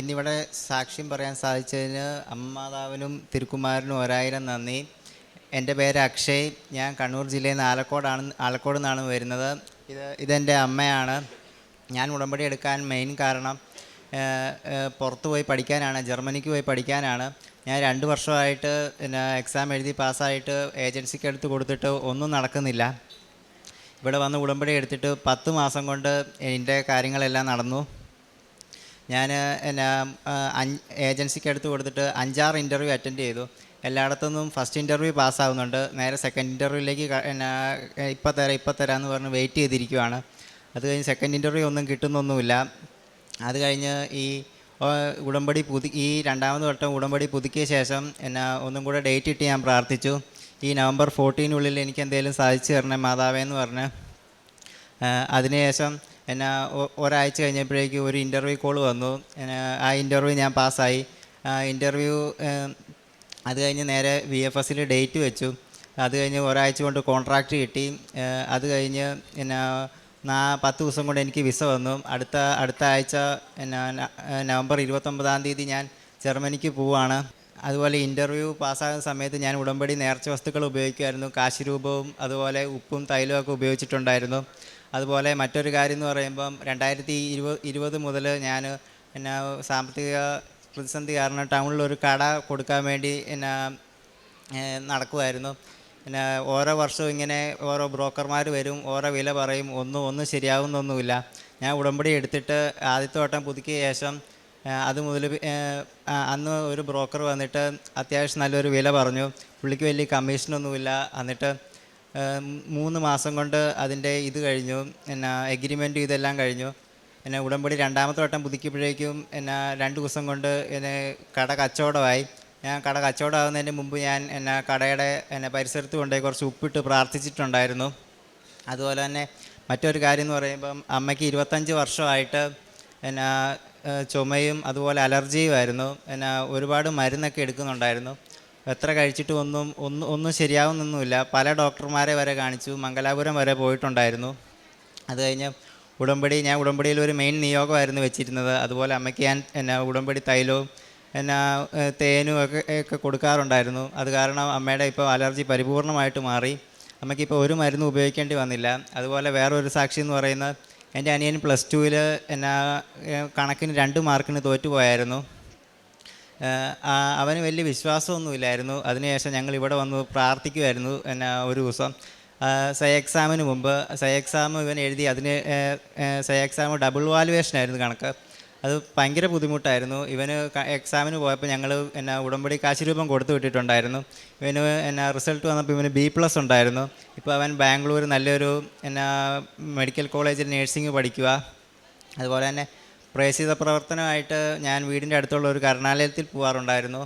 ഇന്നിവിടെ സാക്ഷ്യം പറയാൻ സാധിച്ചതിന് അമ്മാതാവിനും തിരുക്കുമാരനും ഒരായിരം നന്ദി. എന്റെ പേര് അക്ഷയ്. ഞാൻ കണ്ണൂർ ജില്ലയിൽ നിന്ന് ആലക്കോടാണ് ആലക്കോട് നിന്നാണ് വരുന്നത്. ഇത് ഇതെന്റെ അമ്മയാണ്. ഞാൻ ഉടമ്പടി എടുക്കാൻ മെയിൻ കാരണം പുറത്ത് പോയി പഠിക്കാനാണ് ജർമ്മനിക്ക് പോയി പഠിക്കാനാണ്. ഞാൻ രണ്ട് വർഷമായിട്ട് പിന്നെ എക്സാം എഴുതി പാസ്സായിട്ട് ഏജൻസിക്ക് എടുത്ത് കൊടുത്തിട്ട് ഒന്നും നടക്കുന്നില്ല. ഇവിടെ വന്ന് ഉടമ്പടി എടുത്തിട്ട് പത്ത് മാസം കൊണ്ട് എന്റെ കാര്യങ്ങളെല്ലാം നടന്നു. ഞാൻ എന്നാ ഏജൻസിക്ക് എടുത്ത് കൊടുത്തിട്ട് അഞ്ചാറ് ഇന്റർവ്യൂ അറ്റൻഡ് ചെയ്തു. എല്ലായിടത്തുനിന്നും ഫസ്റ്റ് ഇന്റർവ്യൂ പാസ്സാവുന്നുണ്ട് നേരെ സെക്കൻഡ് ഇന്റർവ്യൂവിലേക്ക് എന്നാ ഇപ്പം തരാം ഇപ്പം തരാമെന്ന് പറഞ്ഞ് വെയിറ്റ് ചെയ്തിരിക്കുവാണ്. അത് കഴിഞ്ഞ് സെക്കൻഡ് ഇന്റർവ്യൂ ഒന്നും കിട്ടുന്നൊന്നുമില്ല. അത് കഴിഞ്ഞ് ഈ ഉടമ്പടി പുതു ഈ രണ്ടാമത് വട്ടം ഉടമ്പടി പുതുക്കിയ ശേഷം എന്നാ ഒന്നും കൂടെ ഡേറ്റ് ഇട്ട് ഞാൻ പ്രാർത്ഥിച്ചു. ഈ നവംബർ ഫോർട്ടീനുള്ളിൽ എനിക്ക് എന്തെങ്കിലും സാധിച്ചു തരണേ മാതാവേ എന്ന് പറഞ്ഞ്. അതിനുശേഷം എന്നാ ഒരാഴ്ച കഴിഞ്ഞപ്പോഴേക്ക് ഒരു ഇന്റർവ്യൂ കോൾ വന്നു. ആ ഇന്റർവ്യൂ ഞാൻ പാസ്സായി. ഇന്റർവ്യൂ അത് കഴിഞ്ഞ് നേരെ വി എഫ് എസിൽ ഡേറ്റ് വെച്ചു. അത് കഴിഞ്ഞ് ഒരാഴ്ച കൊണ്ട് കോൺട്രാക്റ്റ് കിട്ടി. അത് കഴിഞ്ഞ് പിന്നെ നാ പത്ത് ദിവസം കൊണ്ട് എനിക്ക് വിസ വന്നു. അടുത്ത അടുത്ത ആഴ്ച നവംബർ ഇരുപത്തൊമ്പതാം തീയതി ഞാൻ ജർമ്മനിക്ക് പോവുകയാണ് അതുപോലെ ഇന്റർവ്യൂ പാസ്സാകുന്ന സമയത്ത് ഞാൻ ഉടമ്പടി നേർച്ച വസ്തുക്കൾ ഉപയോഗിക്കുമായിരുന്നു. കാശിരൂപവും അതുപോലെ ഉപ്പും തൈലവും ഒക്കെ ഉപയോഗിച്ചിട്ടുണ്ടായിരുന്നു. അതുപോലെ മറ്റൊരു കാര്യം എന്ന് പറയുമ്പം രണ്ടായിരത്തി ഇരുപത് ഇരുപത് മുതൽ ഞാൻ എന്നാ സാമ്പത്തിക പ്രതിസന്ധി കാരണം ടൗണിൽ ഒരു കട കൊടുക്കാൻ വേണ്ടി എന്നാ നടക്കുമായിരുന്നു. പിന്നെ ഓരോ വർഷവും ഇങ്ങനെ ഓരോ ബ്രോക്കർമാർ വരും ഓരോ വില പറയും ഒന്നും ഒന്നും ശരിയാവുന്നൊന്നുമില്ല. ഞാൻ ഉടമ്പടി എടുത്തിട്ട് ആദ്യത്തെ വട്ടം പുതുക്കിയ ശേഷം അത് മുതൽ അന്ന് ഒരു ബ്രോക്കർ വന്നിട്ട് അത്യാവശ്യം നല്ലൊരു വില പറഞ്ഞു. പുള്ളിക്ക് വലിയ കമ്മീഷനൊന്നുമില്ല. എന്നിട്ട് മൂന്ന് മാസം കൊണ്ട് അതിന്റെ ഇത് കഴിഞ്ഞു. എന്നാ എഗ്രിമെന്റ് ഇതെല്ലാം കഴിഞ്ഞു. എന്നെ ഉടമ്പടി രണ്ടാമത്തെ വട്ടം പുതുക്കിയപ്പോഴേക്കും എന്നെ രണ്ട് ദിവസം കൊണ്ട് എന്നെ കട കച്ചവടമായി. ഞാൻ കട കച്ചവടമാകുന്നതിന് മുമ്പ് ഞാൻ എന്നാ കടയുടെ എന്നെ പരിസരത്ത് കൊണ്ടുപോയി കുറച്ച് ഉപ്പിട്ട് പ്രാർത്ഥിച്ചിട്ടുണ്ടായിരുന്നു. അതുപോലെ തന്നെ മറ്റൊരു കാര്യം എന്ന് പറയുമ്പം അമ്മയ്ക്ക് ഇരുപത്തഞ്ച് വർഷമായിട്ട് എന്നാ ചുമയും അതുപോലെ അലർജിയുമായിരുന്നു പിന്നെ ഒരുപാട് മരുന്നൊക്കെ എടുക്കുന്നുണ്ടായിരുന്നു. എത്ര കഴിച്ചിട്ടും ഒന്നും ഒന്നും ഒന്നും ശരിയാവുന്നൊന്നുമില്ല. പല ഡോക്ടർമാരെ വരെ കാണിച്ചു. മംഗലാപുരം വരെ പോയിട്ടുണ്ടായിരുന്നു. അത് കഴിഞ്ഞ് ഉടമ്പടി ഞാൻ ഉടമ്പടിയിൽ ഒരു മെയിൻ നിയോഗമായിരുന്നു വെച്ചിരുന്നത്. അതുപോലെ അമ്മയ്ക്ക് ഞാൻ എന്നാ ഉടമ്പടി തൈലവും എന്നാ തേനും ഒക്കെ ഒക്കെ കൊടുക്കാറുണ്ടായിരുന്നു. അത് കാരണം അമ്മയുടെ ഇപ്പോൾ അലർജി പരിപൂർണമായിട്ട് മാറി. അമ്മയ്ക്ക് ഇപ്പോൾ ഒരു മരുന്നും ഉപയോഗിക്കേണ്ടി വന്നില്ല. അതുപോലെ വേറൊരു സാക്ഷി എന്ന് പറയുന്നത് എന്റെ അനിയൻ പ്ലസ് ടുവിൽ എന്നാ കണക്കിന് രണ്ട് മാർക്കിന് തോറ്റുപോയായിരുന്നു. അവന് വലിയ വിശ്വാസമൊന്നുമില്ലായിരുന്നു. അതിനുശേഷം ഞങ്ങൾ ഇവിടെ വന്ന് പ്രാർത്ഥിക്കുമായിരുന്നു എന്നാ ഒരു ദിവസം. സൈ എക്സാമിന് മുമ്പ് സൈ എക്സാം ഇവൻ എഴുതി അതിന് സൈ എക്സാം ഡബിൾ വാലുവേഷൻ ആയിരുന്നു കണക്ക്. അത് ഭയങ്കര ബുദ്ധിമുട്ടായിരുന്നു. ഇവന് എക്സാമിന് പോയപ്പോൾ ഞങ്ങൾ എന്നാ ഉടമ്പടി കാശ് രൂപം കൊടുത്തു വിട്ടിട്ടുണ്ടായിരുന്നു. ഇവന് എന്നാ റിസൾട്ട് വന്നപ്പോൾ ഇവന് ബി പ്ലസ് ഉണ്ടായിരുന്നു. ഇപ്പോൾ അവൻ ബാംഗ്ലൂർ നല്ലൊരു എന്നാ മെഡിക്കൽ കോളേജിൽ നേഴ്സിംഗ് പഠിക്കുക അതുപോലെ തന്നെ പ്രേസിത പ്രവർത്തനമായിട്ട് ഞാൻ വീടിന്റെ അടുത്തുള്ള ഒരു കരുണാലയത്തിൽ പോകാറുണ്ടായിരുന്നു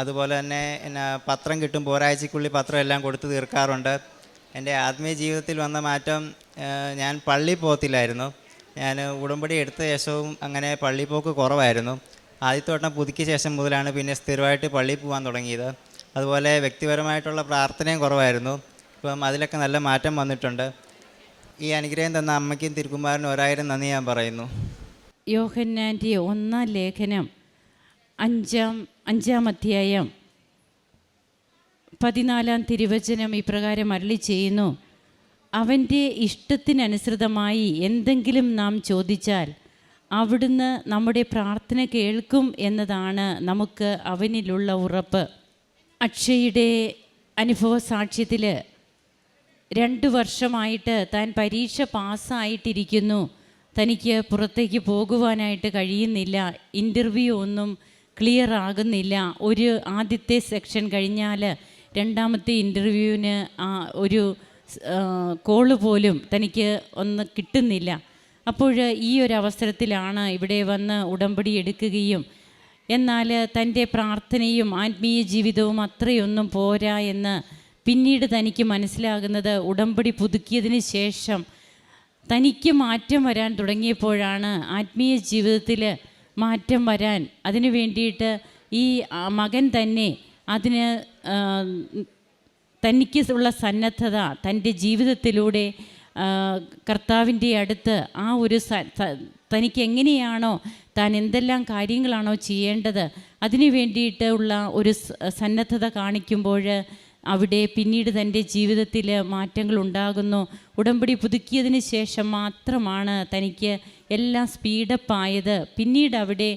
അതുപോലെ തന്നെ എന്നാ പത്രം കിട്ടും ഒരാഴ്ചക്കുള്ളിൽ പത്രം എല്ലാം കൊടുത്തു തീർക്കാറുണ്ട്. എന്റെ ആത്മീയ ജീവിതത്തിൽ വന്ന മാറ്റം ഞാൻ പള്ളി പോകത്തില്ലായിരുന്നു ഞാൻ ഉടമ്പടി എടുത്ത ശേഷവും അങ്ങനെ പള്ളി പോക്ക് കുറവായിരുന്നു. ആദ്യത്തെ വട്ടം പുതുക്കിയ ശേഷം മുതലാണ് പിന്നെ സ്ഥിരമായിട്ട് പള്ളിയിൽ പോകാൻ തുടങ്ങിയത്. അതുപോലെ വ്യക്തിപരമായിട്ടുള്ള പ്രാർത്ഥനയും കുറവായിരുന്നു. ഇപ്പം അതിലൊക്കെ നല്ല മാറ്റം വന്നിട്ടുണ്ട്. ഈ അനുഗ്രഹം തന്ന അമ്മയ്ക്കും തിരുക്കുമാരനും ഒരായിരം നന്ദി ഞാൻ പറയുന്നു. യോഹന്നാന്റെ ഒന്നാം ലേഖനം അഞ്ചാം അഞ്ചാം അധ്യായം പതിനാലാം തിരുവചനം ഇപ്രകാരം അരളി ചെയ്യുന്നു. അവന്റെ ഇഷ്ടത്തിനനുസൃതമായി എന്തെങ്കിലും നാം ചോദിച്ചാൽ അവിടുന്ന് നമ്മുടെ പ്രാർത്ഥന കേൾക്കും എന്നതാണ് നമുക്ക് അവനിലുള്ള ഉറപ്പ്. അക്ഷയുടെ അനുഭവ സാക്ഷ്യത്തിൽ രണ്ട് വർഷമായിട്ട് താൻ പരീക്ഷ പാസ്സായിട്ടിരിക്കുന്നു. തനിക്ക് പുറത്തേക്ക് പോകുവാനായിട്ട് കഴിയുന്നില്ല. ഇന്റർവ്യൂ ഒന്നും ക്ലിയർ ആകുന്നില്ല. ഒരു ആദ്യത്തെ സെക്ഷൻ കഴിഞ്ഞാൽ രണ്ടാമത്തെ ഇന്റർവ്യൂവിന് ഒരു കോൾ പോലും തനിക്ക് ഒന്ന് കിട്ടുന്നില്ല. അപ്പോൾ ഈ ഒരു അവസരത്തിലാണ് ഇവിടെ വന്ന് ഉടമ്പടി എടുക്കുകയും എന്നാൽ തന്റെ പ്രാർത്ഥനയും ആത്മീയ ജീവിതവും അത്രയൊന്നും പോരാ എന്ന് പിന്നീട് തനിക്ക് മനസ്സിലാകുന്നത് ഉടമ്പടി പുതുക്കിയതിന് ശേഷം തനിക്ക് മാറ്റം വരാൻ തുടങ്ങിയപ്പോഴാണ് ആത്മീയ ജീവിതത്തിൽ മാറ്റം വരാൻ. അതിനു വേണ്ടിയിട്ട് ഈ മകൻ തന്നെ അതിന് തനിക്ക് ഉള്ള സന്നദ്ധത തന്റെ ജീവിതത്തിലൂടെ കർത്താവിന്റെ അടുത്ത് ആ ഒരു തനിക്ക് എങ്ങനെയാണോ താൻ എന്തെല്ലാം കാര്യങ്ങളാണോ ചെയ്യേണ്ടത് അതിനു വേണ്ടിയിട്ടുള്ള ഒരു സന്നദ്ധത കാണിക്കുമ്പോൾ അവിടെ പിന്നീട് തന്റെ ജീവിതത്തിൽ മാറ്റങ്ങൾ ഉണ്ടാകുന്നു. ഉടമ്പടി പുതുക്കിയതിന് ശേഷം മാത്രമാണ് തനിക്ക് എല്ലാം സ്പീഡപ്പ് ആയത്. പിന്നീട് അവിടെ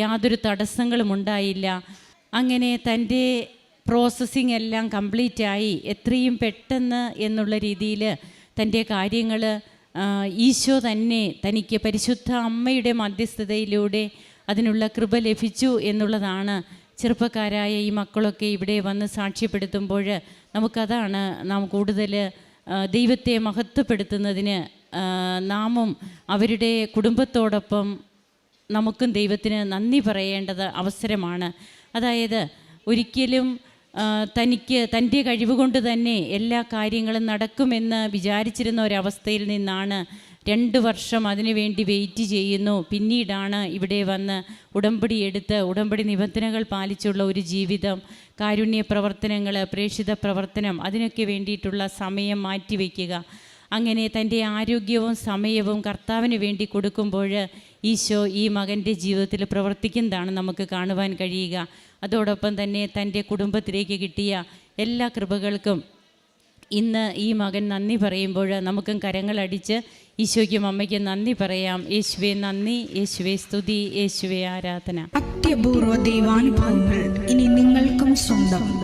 യാതൊരു തടസ്സങ്ങളും ഉണ്ടായില്ല. അങ്ങനെ തന്റെ പ്രോസസ്സിംഗ് എല്ലാം കംപ്ലീറ്റ് ആയി എത്രയും പെട്ടെന്ന് എന്നുള്ള രീതിയിൽ തന്റെ കാര്യങ്ങൾ ഈശോ തന്നെ തനിക്ക് പരിശുദ്ധ അമ്മയുടെ മധ്യസ്ഥതയിലൂടെ അതിനുള്ള കൃപ ലഭിച്ചു എന്നുള്ളതാണ് ചെറുപ്പക്കാരായ ഈ മക്കളൊക്കെ ഇവിടെ വന്ന് സാക്ഷ്യപ്പെടുത്തുമ്പോൾ നമുക്കതാണ് നാം കൂടുതൽ ദൈവത്തെ മഹത്വപ്പെടുത്തുന്നതിന് നാമും അവരുടെ കുടുംബത്തോടൊപ്പം നമുക്കും ദൈവത്തിന് നന്ദി പറയേണ്ടത് അവസരമാണ്. അതായത് ഒരിക്കലും തനിക്ക് തന്റെ കഴിവ് കൊണ്ട് തന്നെ എല്ലാ കാര്യങ്ങളും നടക്കുമെന്ന് വിചാരിച്ചിരുന്ന ഒരവസ്ഥയിൽ നിന്നാണ് രണ്ട് വർഷം അതിനുവേണ്ടി വെയിറ്റ് ചെയ്യുന്നു. പിന്നീടാണ് ഇവിടെ വന്ന് ഉടമ്പടി എടുത്ത് ഉടമ്പടി നിബന്ധനകൾ പാലിച്ചുള്ള ഒരു ജീവിതം കാരുണ്യ പ്രവർത്തനങ്ങൾ പ്രേക്ഷിത പ്രവർത്തനം അതിനൊക്കെ വേണ്ടിയിട്ടുള്ള സമയം മാറ്റിവെക്കുക അങ്ങനെ തന്റെ ആരോഗ്യവും സമയവും കർത്താവിന് വേണ്ടി കൊടുക്കുമ്പോൾ ഈശോ ഈ മകന്റെ ജീവിതത്തിൽ പ്രവർത്തിക്കുന്നതാണ് നമുക്ക് കാണുവാൻ കഴിയുക. അതോടൊപ്പം തന്നെ തന്റെ കുടുംബത്തിലേക്ക് കിട്ടിയ എല്ലാ കൃപകൾക്കും ഇന്ന് ഈ മകൻ നന്ദി പറയുമ്പോൾ നമുക്കും കരങ്ങളടിച്ച് ഈശോയ്ക്കും അമ്മയ്ക്കും നന്ദി പറയാം. യേശുവെ നന്ദി. യേശുവെ സ്തുതി. യേശുവെ ആരാധന. അത്യപൂർവ ദൈവാനുഭവങ്ങൾ ഇനി നിങ്ങൾക്കും സ്വന്തം.